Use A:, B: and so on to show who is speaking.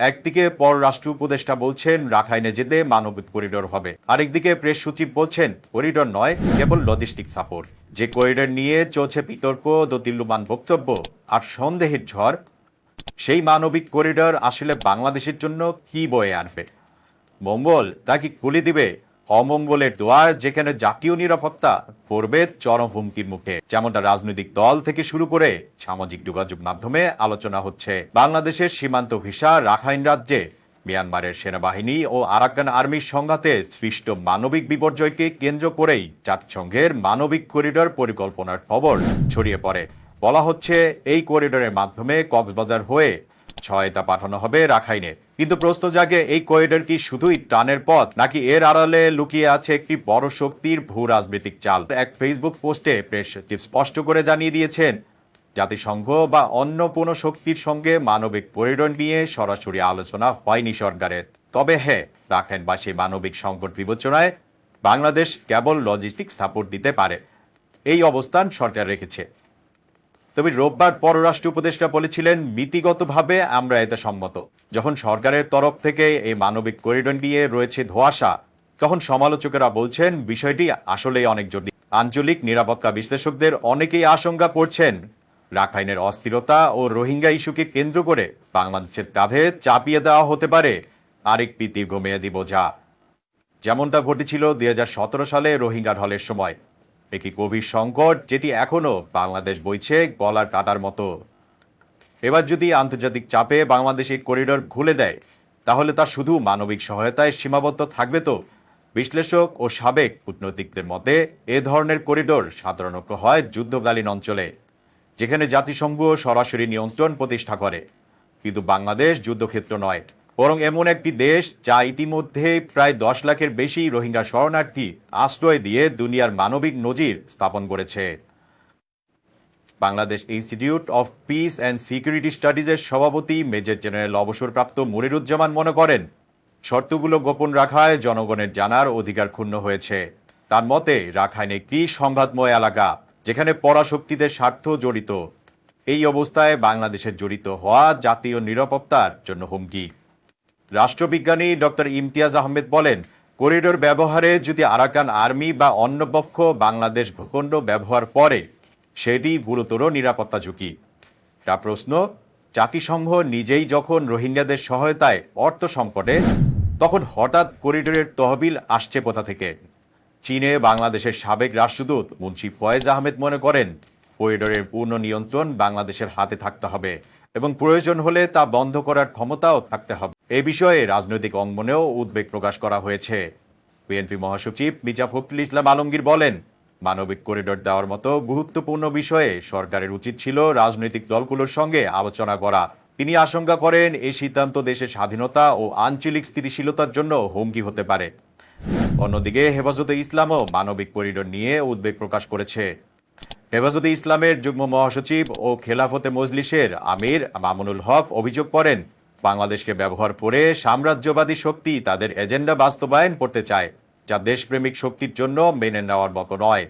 A: একদিকে পররাষ্ট্র উপদেষ্টা বলছেন, রাখাইনে যেতে মানবিক করিডোর হবে। আরেকদিকে প্রেস সচিব বলছেন, করিডোর নয়, কেবল লজিস্টিক সাপোর্ট যে করিডোর নিয়ে চলছে বিতর্ক দোতিল্যমান বক্তব্য আর সন্দেহের ঝড়, সেই মানবিক করিডোর আসলে বাংলাদেশের জন্য কি বয়ে আনবে? মঙ্গল, তা কি দিবে? অমঙ্গলের দোয়ার যেখানে জাতীয় নিরাপত্তা পড়বে চরম হুমকির মুখে। যেমনটা রাজনৈতিক দল থেকে শুরু করে সামাজিক যোগাযোগ মাধ্যমে আলোচনা হচ্ছে। বাংলাদেশের সীমান্ত ভিসা রাখাইন রাজ্যে মিয়ানমারের সেনাবাহিনী ও আরাকান আর্মির সংঘাতে সৃষ্ট মানবিক বিপর্যয়কে কেন্দ্র করেই জাতিসংঘের মানবিক করিডর পরিকল্পনার খবর ছড়িয়ে পড়ে। বলা হচ্ছে, এই করিডোরের মাধ্যমে কক্সবাজার হয়ে সহায়তা পাঠানো হবে রাখাইনে। কিন্তু প্রশ্ন জাগে, এই করিডোর কি শুধুই টানের পথ, নাকি এর আড়ালে লুকিয়ে আছে একটি বড় শক্তির ভূ রাজনৈতিক চাল? এক ফেসবুক পোস্টে প্রেস সচিব স্পষ্ট করে জানিয়ে দিয়েছেন, জাতিসংঘ বা অন্য কোনো শক্তির সঙ্গে মানবিক করিডোর নিয়ে সরাসরি আলোচনা হয়নি সরকারের। তবে হ্যাঁ রাখাইনবাসীর মানবিক সংকট বিবেচনায় বাংলাদেশ কেবল লজিস্টিক সাপোর্ট দিতে পারে। এই অবস্থান সরকার রেখেছে। তবে রোববার পররাষ্ট্র উপদেষ্টা বলেছিলেন, নীতিগতভাবে আমরা এতে সম্মত। যখন সরকারের তরফ থেকে এই মানবিক করিডোর নিয়ে রয়েছে ধোঁয়াশা, তখন সমালোচকেরা বলছেন, বিষয়টি আসলেই অনেক জটিল। আঞ্চলিক নিরাপত্তা বিশ্লেষকদের অনেকেই আশঙ্কা করছেন, রাখাইনের অস্থিরতা ও রোহিঙ্গা ইস্যুকে কেন্দ্র করে বাংলাদেশের কাঁধে চাপিয়ে দেওয়া হতে পারে আরেক আরেকটি দীর্ঘমেয়াদী বোঝা। যেমনটা ঘটেছিল দুই হাজার সতেরো সালে রোহিঙ্গা ঢলের সময়। একটি গভীর সংকট যেটি এখনও বাংলাদেশ বইছে গলার কাটার মতো। এবার যদি আন্তর্জাতিক চাপে বাংলাদেশ এই করিডোর খুলে দেয়, তাহলে তা শুধু মানবিক সহায়তায় সীমাবদ্ধ থাকবে তো? বিশ্লেষক ও সাবেক কূটনৈতিকদের মতে, এ ধরনের করিডোর সাধারণত হয় যুদ্ধকালীন অঞ্চলে, যেখানে জাতিসংঘ সরাসরি নিয়ন্ত্রণ প্রতিষ্ঠা করে। কিন্তু বাংলাদেশ যুদ্ধক্ষেত্র নয় বরং এমন একটি দেশ যা ইতিমধ্যে প্রায় দশ লাখের বেশি রোহিঙ্গা শরণার্থী আশ্রয় দিয়ে দুনিয়ার মানবিক নজির স্থাপন করেছে। Bangladesh institute of peace and security স্টাডিজের সভাপতি মেজর জেনারেল অবসরপ্রাপ্ত মনিরুজ্জামান মনে করেন, শর্তগুলো গোপন রাখায় জনগণের জানার অধিকার ক্ষুণ্ণ হয়েছে। তার মতে, রাখাইন একটি সংঘাতময় এলাকা যেখানে পরাশক্তিদের স্বার্থ জড়িত। এই অবস্থায় বাংলাদেশের জড়িত হওয়া জাতীয় নিরাপত্তার জন্য হুমকি। রাষ্ট্রবিজ্ঞানী ডক্টর ইমতিয়াজ আহমেদ বলেন, করিডোর ব্যবহারে যদি আরাকান আর্মি বা অন্য পক্ষ বাংলাদেশ ভূখণ্ড ব্যবহার করে, সেটি গুরুতর নিরাপত্তা ঝুঁকি। তা প্রশ্ন জাতিসংঘ নিজেই যখন রোহিঙ্গাদের সহায়তায় অর্থ সংকটে, তখন হঠাৎ করিডোরের তহবিল আসছে কোথা থেকে? চীনে বাংলাদেশের সাবেক রাষ্ট্রদূত মুন্সি ফয়েজ আহমেদ মনে করেন, করিডোরের পূর্ণ নিয়ন্ত্রণ বাংলাদেশের হাতে থাকতে হবে এবং প্রয়োজন হলে তা বন্ধ করার ক্ষমতাও থাকতে হবে। এ বিষয়ে রাজনৈতিক অঙ্গনেও উদ্বেগ প্রকাশ করা হয়েছে। বিএনপি মহাসচিব মির্জা ফখরুল ইসলাম আলমগীর বলেন, মানবিক করিডোর দেওয়ার মতো গুরুত্বপূর্ণ বিষয়ে সরকারের উচিত ছিল রাজনৈতিক দলগুলোর সঙ্গে আলোচনা করা। তিনি আশঙ্কা করেন এই সিদ্ধান্ত দেশের স্বাধীনতা ও আঞ্চলিক স্থিতিশীলতার জন্য হুমকি হতে পারে। অন্যদিকে হেফাজতে ইসলামও মানবিক করিডোর নিয়ে উদ্বেগ প্রকাশ করেছে। হেফাজতে ইসলামের যুগ্ম মহাসচিব ও খেলাফতে মজলিসের আমির মামুনুল হক অভিযোগ করেন বাংলাদেশকে ব্যবহার করে সাম্রাজ্যবাদী শক্তি তাদের এজেন্ডা বাস্তবায়ন করতে চায়, যা দেশপ্রেমিক শক্তির জন্য মেনে নেওয়ার মতো নয়।